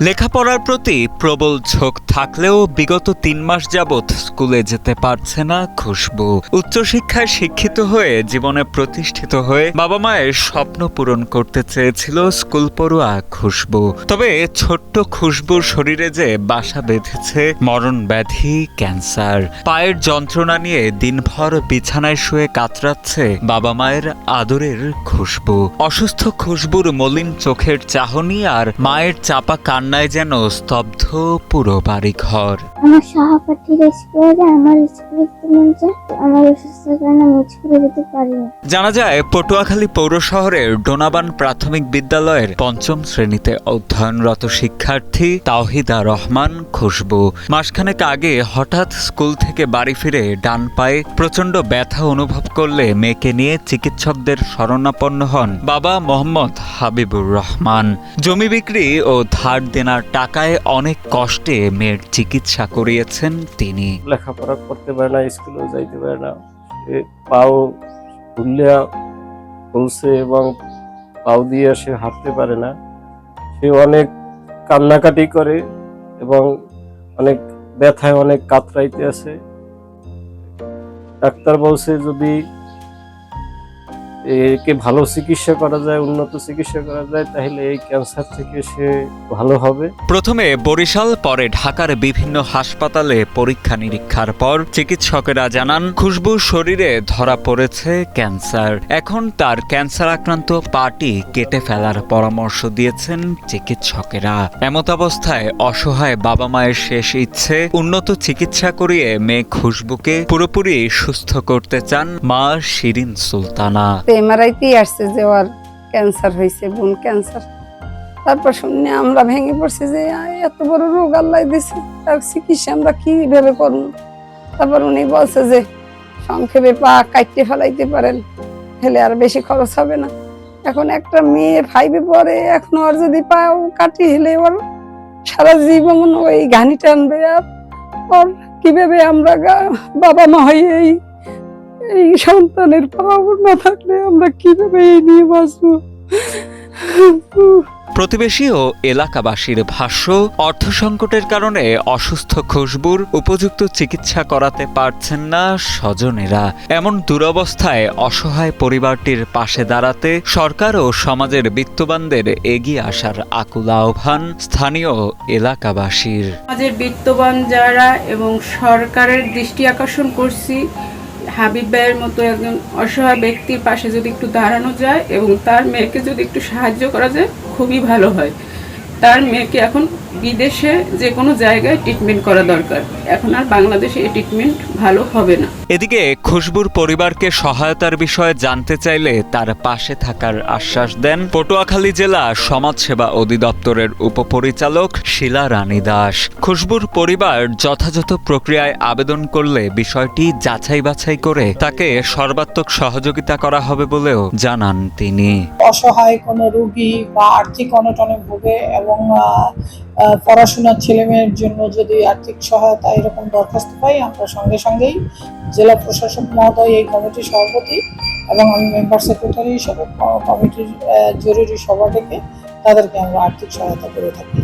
লেখাপড়ার প্রতি প্রবল ঝোঁক থাকলেও বিগত তিন মাস যাবৎ স্কুলে যেতে পারছে না খুশবু। উচ্চশিক্ষায় শিক্ষিত হয়ে জীবনে প্রতিষ্ঠিত হয়ে বাবা মায়ের স্বপ্ন পূরণ করতে চেয়েছিল স্কুল পড়ুয়া খুশবু। তবে ছোট্ট খুশবুর শরীরে যে বাসা বেঁধেছে, মরণ ব্যাধি ক্যান্সার। পায়ের যন্ত্রণা নিয়ে দিনভর বিছানায় শুয়ে কাতরাচ্ছে বাবা মায়ের আদরের খুশবু। অসুস্থ খুশবুর মলিন চোখের চাহনি আর মায়ের চাপা কান্নায় যেন স্তব্ধ পুরো বাড়িঘর। আমার সহপাঠীর স্কুলে আমার স্কুলে মন চায় আমার অসুস্থতার কারণে আমি স্কুলে যেতে পারি না। জানা যায় পটুয়াখালী পৌর শহরের ডোনাবান প্রাথমিক বিদ্যালয়ের পঞ্চম শ্রেণীতে অধ্যয়নরত শিক্ষার্থী তাওহিদা রহমান খুশবু। মাসখানেক আগে হঠাৎ স্কুল থেকে বাড়ি ফিরে ডান পায়ে প্রচণ্ড ব্যথা অনুভব করলে মেয়েকে নিয়ে চিকিৎসকদের শরণাপন্ন হন বাবা মোহাম্মদ হাবিবুর রহমান। জমি বিক্রি ও ধার দেনার টাকায় অনেক কষ্টে মেয়ের চিকিৎসা করিয়েছেন তিনি। লেখাপড়া করতে পারে না, স্কুলেও যাইতে পারে না। পাও ফুললিয়া ফুলছে এবং পাও দিয়ে সে হাঁটতে পারে না। সে অনেক কান্নাকাটি করে এবং অনেক ব্যথায় অনেক কাতরাইতে আছে। ডাক্তার বলছে, যদি একে ভালো চিকিৎসা করা যায় উন্নত চিকিৎসা করা যায় তাহলে এই ক্যান্সার থেকে সে ভালো হবে। প্রথমে বরিশাল পরে ঢাকার বিভিন্ন হাসপাতালে পরীক্ষা নিরীক্ষার পর চিকিৎসকেরা জানান খুশবুর শরীরে ধরা পড়েছে ক্যান্সার। এখন তার ক্যান্সার আক্রান্ত পাটি কেটে ফেলার পরামর্শ দিয়েছেন চিকিৎসকেরা। এমত অবস্থায় অসহায় বাবা মায়ের শেষ ইচ্ছে উন্নত চিকিৎসা করিয়ে মেয়ে খুশবুকে পুরোপুরি সুস্থ করতে চান মা শিরিন সুলতানা। এমআরআইতেই আসছে যে ওর ক্যান্সার হয়েছে বোন ক্যান্সার তারপর শুনে আমরা ভেঙে পড়ছি যে এত বড় রোগ আল্লাহ দিছে তার চিকিৎসা আমরা কীভাবে করব? তারপর উনি বলছে যে, সংক্ষেপে পা কাটতে ফেলাইতে পারেন ফেলে আর বেশি খরচ হবে না। এখন একটা মেয়ে ফাইভে পরে এখন ওর যদি পা কাটি, হেলে ওর সারা জীবন ওই ঘানি টানবে আর ওর কীভাবে আমরা বাবা মা হয়ে এই এই সন্তানের পাওয়ার না থাকলে আমরা কীভাবে এই নিয়ে বাঁচবো? প্রতিবেশী ও এলাকাবাসীর ভাষ্য অর্থ সংকটের কারণে অসুস্থ খুশবুর উপযুক্ত চিকিৎসা করাতে পারছেন না স্বজনেরা। এমন দুরবস্থায় অসহায় পরিবারটির পাশে দাঁড়াতে সরকার ও সমাজের বিত্তবানদের এগিয়ে আসার আকুল আহ্বান স্থানীয় এলাকাবাসীর। সমাজের বিত্তবান যারা এবং সরকারের দৃষ্টি আকর্ষণ করছি হাবিব ভাইয়ের মতো একজন অসহায় ব্যক্তির পাশে যদি একটু দাঁড়ানো যায় এবং তার মেয়েকে যদি একটু সাহায্য করা যায়, খুবই ভালো হয়। তার মেয়েকে এখন বিদেশে যে কোনো জায়গায় ট্রিটমেন্ট করা দরকার। এখন আর বাংলাদেশে এই ট্রিটমেন্ট ভালো হবে না। এদিকে খুশবুর পরিবারকে সহায়তার বিষয়ে জানতে চাইলে তার পাশে থাকার আশ্বাস দেন পটুয়াখালী জেলা সমাজসেবা অধিদপ্তরের উপপরিচালক শিলা রানী দাস। খুশবুর পরিবার যথাযথ প্রক্রিয়ায় আবেদন করলে বিষয়টি যাচাই বাছাই করে তাকে সর্বাত্মক সহযোগিতা করা হবে বলেও জানান তিনি। অসহায় কোনো রোগী বা আর্থিক অনটনে ভোগে এবং পড়াশোনার ছেলে মেয়ের জন্য যদি আর্থিক সহায়তা এরকম দরখাস্ত পাই, আমরা সঙ্গে সঙ্গেই জেলা প্রশাসক মহোদয় এই কমিটির সভাপতি এবং আমি মেম্বার সেক্রেটারি হিসেবে কমিটির জরুরি সভা থেকে তাদেরকে আমরা আর্থিক সহায়তা করে থাকি।